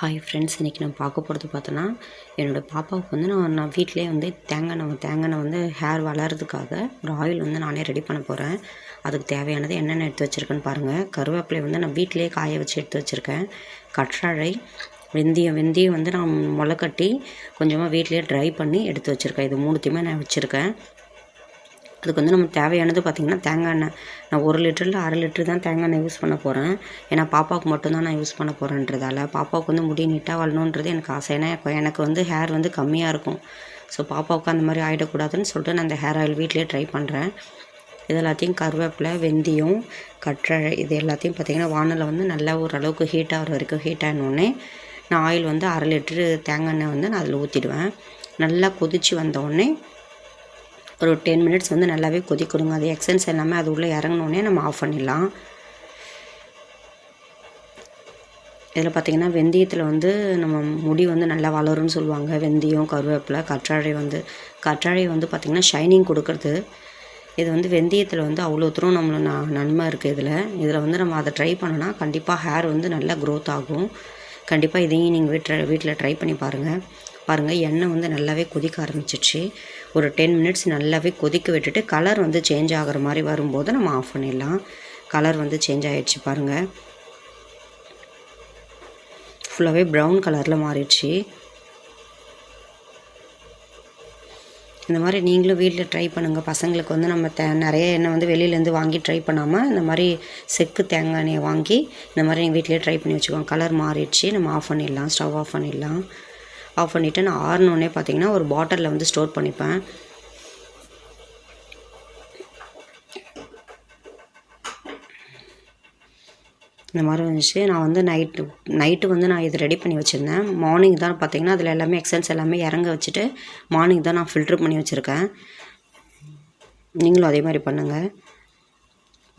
Hi friends இன்றைக்கி நான் பார்க்க போகிறது பார்த்தோன்னா என்னோடய பாப்பாவுக்கு வந்து நான் நான் வீட்டிலே வந்து தேங்காய் எண்ணெய் தேங்காய் எண்ணெய் வந்து ஹேர் வளர்கிறதுக்காக ஒரு ஆயில் வந்து நானே ரெடி பண்ண போகிறேன் அதுக்கு தேவையானது என்னென்ன எடுத்து வச்சுருக்கேன்னு பாருங்கள் கருவேப்பிலை வந்து நான் வீட்டிலே காய வச்சு எடுத்து வச்சுருக்கேன். கற்றாழை வெந்தயம் வெந்தயம் வந்து நான் முளைக்கட்டி கொஞ்சமாக வீட்டிலே ட்ரை பண்ணி எடுத்து வச்சுருக்கேன். இது மூணுத்தையுமே நான் வச்சுருக்கேன். அதுக்கு வந்து நம்ம தேவையானது பார்த்திங்கன்னா தேங்காய் எண்ணெய். நான் ஒரு லிட்டரில் அரை லிட்டர் தான் தேங்காய் எண்ணெய் யூஸ் பண்ண போகிறேன் ஏன்னா பாப்பாவுக்கு மட்டும்தான் நான் யூஸ் பண்ண போகிறேன்றதால பாப்பாவுக்கு வந்து முடி நீட்டாக வரணுன்றது எனக்கு ஆசை. ஏன்னா எனக்கு வந்து ஹேர் வந்து கம்மியாக இருக்கும். ஸோ பாப்பாவுக்கு அந்த மாதிரி ஆகிடக்கூடாதுன்னு சொல்லிட்டு நான் அந்த ஹேர் ஆயில் வீட்லேயே ட்ரை பண்ணுறேன் இது எல்லாத்தையும் கருவேப்பிலை வெந்தயம் கற்றழை இது எல்லாத்தையும் பார்த்திங்கன்னா வானலில் வந்து நல்லா ஓரளவுக்கு ஹீட் ஆகிற வரைக்கும் ஹீட் ஆகினோடனே நான் ஆயில் வந்து அரை லிட்டரு தேங்காய் எண்ணெய் வந்து நான் அதில் ஊற்றிடுவேன் நல்லா கொதித்து வந்தோடனே ஒரு டென் மினிட்ஸ் வந்து நல்லாவே கொதிக்கணுங்க. அது எக்ஸன்ஸ் எல்லாமே அது உள்ளே இறங்கினோடனே நம்ம ஆஃப் பண்ணிடலாம். இதில் பார்த்திங்கன்னா வெந்தயத்தில் வந்து நம்ம முடி வந்து நல்லா வளரும்னு சொல்லுவாங்க. வெந்தயம் கருவேப்பிலை கற்றாழை வந்து கற்றாழை வந்து பார்த்திங்கன்னா ஷைனிங் கொடுக்குறது. இது வந்து வெந்தயத்தில் வந்து அவ்வளோ தூரம் நம்மளை நான் நன்மை இருக்குது இதில். இதில் வந்து நம்ம அதை ட்ரை பண்ணோன்னா கண்டிப்பாக ஹேர் வந்து நல்லா க்ரோத் ஆகும். கண்டிப்பாக இதையும் நீங்கள் வீட்டில் வீட்டில் ட்ரை பண்ணி பாருங்கள் பாருங்கள் எண்ணெய் வந்து நல்லாவே கொதிக்க ஆரம்பிச்சிச்சு ஒரு டென் மினிட்ஸ் நல்லாவே கொதிக்க விட்டுட்டு கலர் வந்து சேஞ்ச் ஆகிற மாதிரி வரும்போது நம்ம ஆஃப் பண்ணிடலாம். கலர் வந்து சேஞ்ச் ஆகிடுச்சு பாருங்கள் ஃபுல்லாகவே ப்ரௌன் கலரில் மாறிடுச்சு. இந்த மாதிரி நீங்களும் வீட்டில் ட்ரை பண்ணுங்கள் பசங்களுக்கு வந்து நம்ம தே நிறைய எண்ணெய் வந்து வெளியிலேருந்து வாங்கி ட்ரை பண்ணாமல் இந்த மாதிரி செக்கு தேங்காய் எண்ணெயை வாங்கி இந்த மாதிரி நீங்கள் வீட்டிலே ட்ரை பண்ணி வச்சுக்கோங்க. கலர் மாறிடுச்சு. நம்ம ஆஃப் பண்ணிடலாம். ஸ்டவ் ஆஃப் பண்ணிடலாம். ஆஃப் பண்ணிவிட்டு நான் ஆறினோடனே பார்த்தீங்கன்னா ஒரு பாட்டிலில் வந்து ஸ்டோர் பண்ணிப்பேன். இந்த மாதிரி வந்துச்சு. நான் வந்து நைட்டு நைட்டு வந்து நான் இது ரெடி பண்ணி வச்சுருந்தேன். மார்னிங் தான் பார்த்தீங்கன்னா அதில் எல்லாமே எக்ஸன்ஸ் எல்லாமே இறங்க வச்சுட்டு மார்னிங் தான் நான் ஃபில்ட்ரு பண்ணி வச்சுருக்கேன். நீங்களும் அதே மாதிரி பண்ணுங்கள்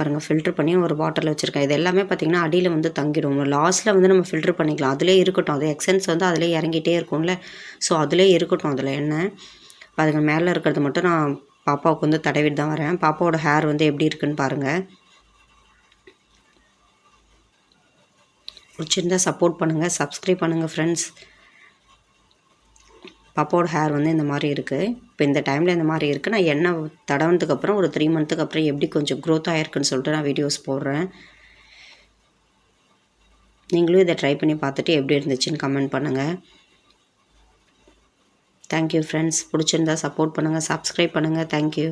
பாருங்கள் ஃபில்ட்ரு பண்ணி ஒரு பாட்டில் வச்சுருக்கேன். இது எல்லாமே பார்த்திங்கன்னா அடியில் வந்து தங்கிடும். லாஸ்ட்டில் வந்து நம்ம ஃபில்ட்ரு பண்ணிக்கலாம். அதிலே இருக்கட்டும். அது எக்ஸன்ஸ் வந்து அதிலே இறங்கிட்டே இருக்கும்ல. ஸோ அதிலே இருக்கட்டும். அதில் எண்ணெய் அதுக்கு மேலே இருக்கிறது மட்டும் நான் பாப்பாவுக்கு வந்து தடவிட்டு தான் வரேன். பாப்பாவோட ஹேர் வந்து எப்படி இருக்குன்னு பாருங்கள் பிடிச்சிருந்தால் சப்போர்ட் பண்ணுங்கள் சப்ஸ்கிரைப் பண்ணுங்கள் ஃப்ரெண்ட்ஸ் பாப்பாவோட ஹேர் வந்து இந்த மாதிரி இருக்குது இப்போ இந்த டைமில் இந்த மாதிரி இருக்குது நான் எண்ணெய் தடவுனதுக்கப்புறம் ஒரு த்ரீ மந்த்துக்கு அப்புறம் எப்படி கொஞ்சம் க்ரோத் ஆகிருக்குன்னு சொல்லிட்டு நான் வீடியோஸ் போடுறேன். நீங்களும் இதை ட்ரை பண்ணி பார்த்துட்டு எப்படி இருந்துச்சுன்னு கமெண்ட் பண்ணுங்கள் தேங்க்யூ ஃப்ரெண்ட்ஸ் பிடிச்சிருந்தா சப்போர்ட் பண்ணுங்கள் சப்ஸ்கிரைப் பண்ணுங்கள் தேங்க்யூ